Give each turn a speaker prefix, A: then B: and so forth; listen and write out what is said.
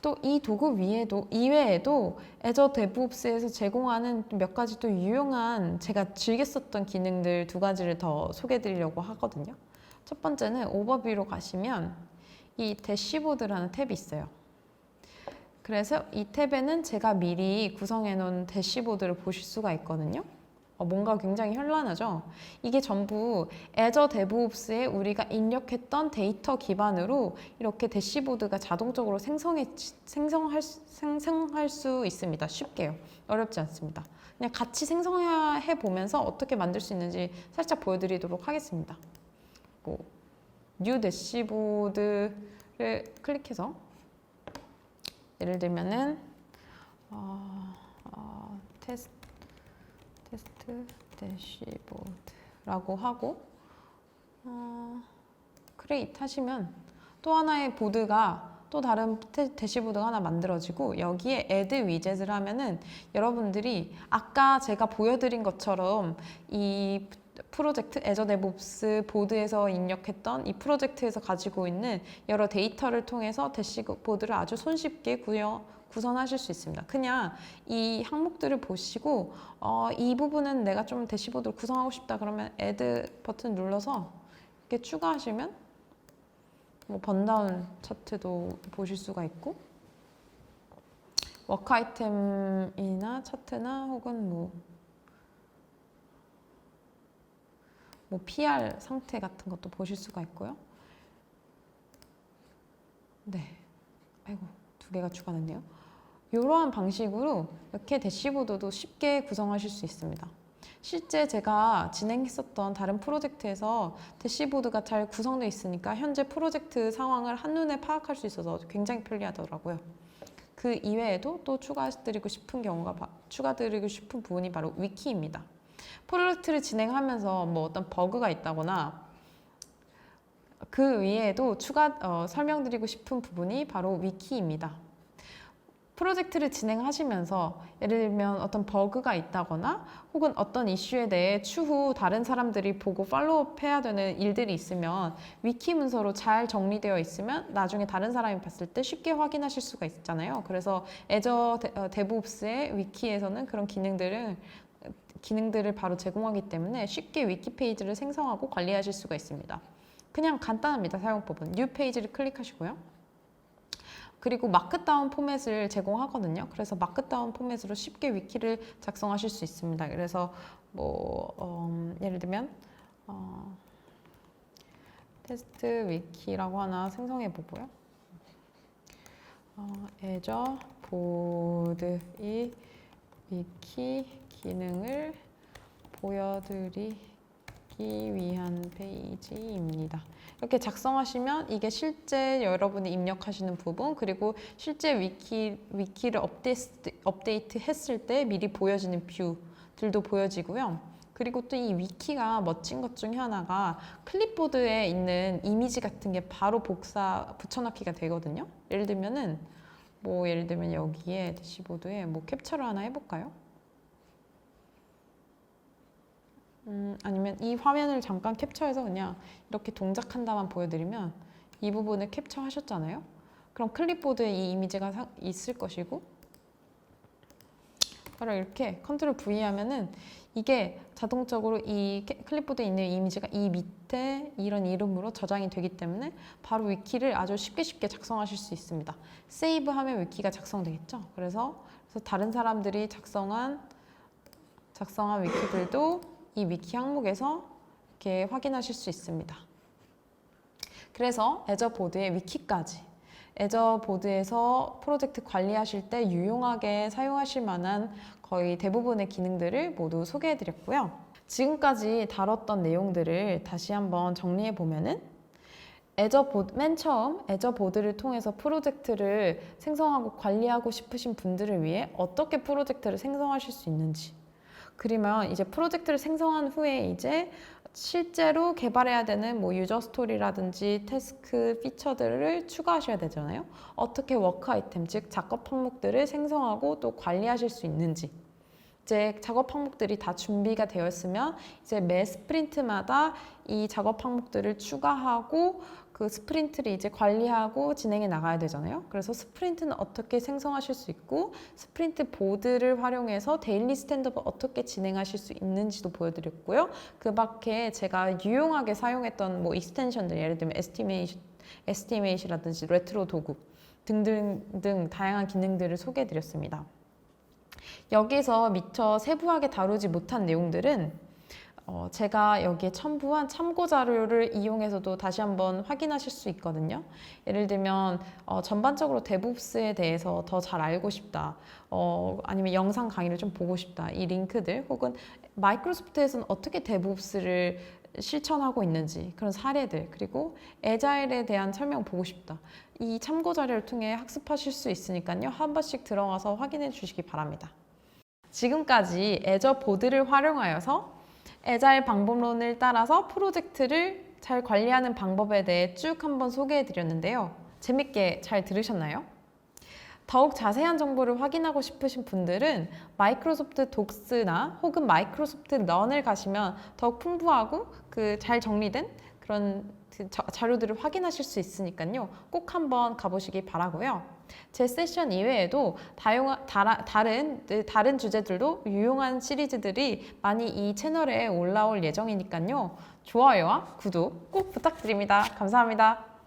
A: 또 이 도구 위에도 이외에도 애저 데브옵스에서 제공하는 몇 가지 또 유용한 제가 즐겨 썼던 기능들 두 가지를 더 소개해 드리려고 하거든요. 첫 번째는 오버뷰로 가시면 이 대시보드라는 탭이 있어요. 그래서 이 탭에는 제가 미리 구성해 놓은 대시보드를 보실 수가 있거든요. 어, 뭔가 굉장히 현란하죠. 이게 전부 애저 데브옵스에 우리가 입력했던 데이터 기반으로 이렇게 대시보드가 자동적으로 생성해, 생성할, 수- 생성할 수 있습니다. 쉽게요. 어렵지 않습니다. 그냥 같이 생성해 보면서 어떻게 만들 수 있는지 살짝 보여드리도록 하겠습니다. 뭐, 뉴 대시보드를 클릭해서 예를 들면은 어, 어, 테스트 테스트 대시보드라고 하고 어, 크리에이트 하시면 또 하나의 보드가 또 다른 테- 대시보드가 하나 만들어지고 여기에 add 위젯을 하면은 여러분들이 아까 제가 보여드린 것처럼 이 프로젝트 애저 데브옵스 보드에서 입력했던 이 프로젝트에서 가지고 있는 여러 데이터를 통해서 대시보드를 아주 손쉽게 구현, 구성하실 수 있습니다. 그냥 이 항목들을 보시고 어, 이 부분은 내가 좀 대시보드를 구성하고 싶다 그러면 add 버튼 눌러서 이렇게 추가하시면 뭐 번다운 차트도 보실 수가 있고 워크 아이템이나 차트나 혹은 뭐, 뭐 PR 상태 같은 것도 보실 수가 있고요. 네. 아이고, 두 개가 추가됐네요. 이러한 방식으로 이렇게 대시보드도 쉽게 구성하실 수 있습니다. 실제 제가 진행했었던 다른 프로젝트에서 대시보드가 잘 구성되어 있으니까 현재 프로젝트 상황을 한눈에 파악할 수 있어서 굉장히 편리하더라고요. 그 이외에도 또 추가드리고 싶은 경우가 바- 추가드리고 싶은 부분이 바로 위키입니다. 프로젝트를 진행하면서 뭐 어떤 버그가 있다거나 그 위에도 추가 어, 설명드리고 싶은 부분이 바로 위키입니다. 프로젝트를 진행하시면서 예를 들면 어떤 버그가 있다거나 혹은 어떤 이슈에 대해 추후 다른 사람들이 보고 팔로우업 해야 되는 일들이 있으면 위키 문서로 잘 정리되어 있으면 나중에 다른 사람이 봤을 때 쉽게 확인하실 수가 있잖아요. 그래서 애저 데- 어, 데브옵스의 위키에서는 그런 기능들을 기능들을 바로 제공하기 때문에 쉽게 위키 페이지를 생성하고 관리하실 수가 있습니다. 그냥 간단합니다. 사용법은 뉴 페이지를 클릭하시고요. 그리고 마크다운 포맷을 제공하거든요. 그래서 마크다운 포맷으로 쉽게 위키를 작성하실 수 있습니다. 그래서 뭐 음, 예를 들면 어, 테스트 위키라고 하나 생성해 보고요. 어, 애저 보드 이 위키 기능을 보여드리 기 위한 페이지입니다. 이렇게 작성하시면 이게 실제 여러분이 입력하시는 부분 그리고 실제 위키, 위키를 업데이트, 업데이트 했을 때 미리 보여지는 뷰들도 보여지고요. 그리고 또 이 위키가 멋진 것 중에 하나가 클립보드에 있는 이미지 같은 게 바로 복사 붙여넣기가 되거든요. 예를 들면은 뭐 예를 들면 여기에 대시보드에 뭐 캡처를 하나 해볼까요? 음, 아니면 이 화면을 잠깐 캡처해서 그냥 이렇게 동작한다만 보여드리면 이 부분을 캡처하셨잖아요. 그럼 클립보드에 이 이미지가 사- 있을 것이고 바로 이렇게 컨트롤 V 하면은 이게 자동적으로 이 캐- 클립보드에 있는 이미지가 이 밑에 이런 이름으로 저장이 되기 때문에 바로 위키를 아주 쉽게 쉽게 작성하실 수 있습니다. 세이브 하면 위키가 작성되겠죠. 그래서, 그래서 다른 사람들이 작성한 작성한 위키들도 이 위키 항목에서 이렇게 확인하실 수 있습니다. 그래서 애저 보드의 위키까지 애저 보드에서 프로젝트 관리하실 때 유용하게 사용하실 만한 거의 대부분의 기능들을 모두 소개해 드렸고요. 지금까지 다뤘던 내용들을 다시 한번 정리해 보면은 애저 보드, 맨 처음 애저 보드를 통해서 프로젝트를 생성하고 관리하고 싶으신 분들을 위해 어떻게 프로젝트를 생성하실 수 있는지 그러면 이제 프로젝트를 생성한 후에 이제 실제로 개발해야 되는 뭐 유저 스토리라든지 태스크 피처들을 추가하셔야 되잖아요. 어떻게 워크 아이템 즉 작업 항목들을 생성하고 또 관리하실 수 있는지 이제 작업 항목들이 다 준비가 되어 있으면 이제 매 스프린트마다 이 작업 항목들을 추가하고 그 스프린트를 이제 관리하고 진행해 나가야 되잖아요. 그래서 스프린트는 어떻게 생성하실 수 있고 스프린트 보드를 활용해서 데일리 스탠드업을 어떻게 진행하실 수 있는지도 보여드렸고요. 그 밖에 제가 유용하게 사용했던 뭐 익스텐션들 예를 들면 에스티메이션, 에스티메이션이라든지 레트로 도구 등등 등 다양한 기능들을 소개해드렸습니다. 여기서 미처 세부하게 다루지 못한 내용들은 어, 제가 여기에 첨부한 참고 자료를 이용해서도 다시 한번 확인하실 수 있거든요. 예를 들면 어, 전반적으로 데브옵스에 대해서 더 잘 알고 싶다. 어, 아니면 영상 강의를 좀 보고 싶다. 이 링크들 혹은 마이크로소프트에서는 어떻게 데브옵스를 실천하고 있는지 그런 사례들 그리고 에자일에 대한 설명 보고 싶다. 이 참고 자료를 통해 학습하실 수 있으니까요. 한 번씩 들어가서 확인해 주시기 바랍니다. 지금까지 애저 보드를 활용하여서 애자일 방법론을 따라서 프로젝트를 잘 관리하는 방법에 대해 쭉 한번 소개해 드렸는데요. 재밌게 잘 들으셨나요? 더욱 자세한 정보를 확인하고 싶으신 분들은 마이크로소프트 독스나 혹은 마이크로소프트 런을 가시면 더욱 풍부하고 그 잘 정리된 그런 그 자- 자료들을 확인하실 수 있으니까요. 꼭 한번 가보시기 바라고요. 제 세션 이외에도 다용하, 다라, 다른 다른 주제들도 유용한 시리즈들이 많이 이 채널에 올라올 예정이니까요. 좋아요와 구독 꼭 부탁드립니다. 감사합니다.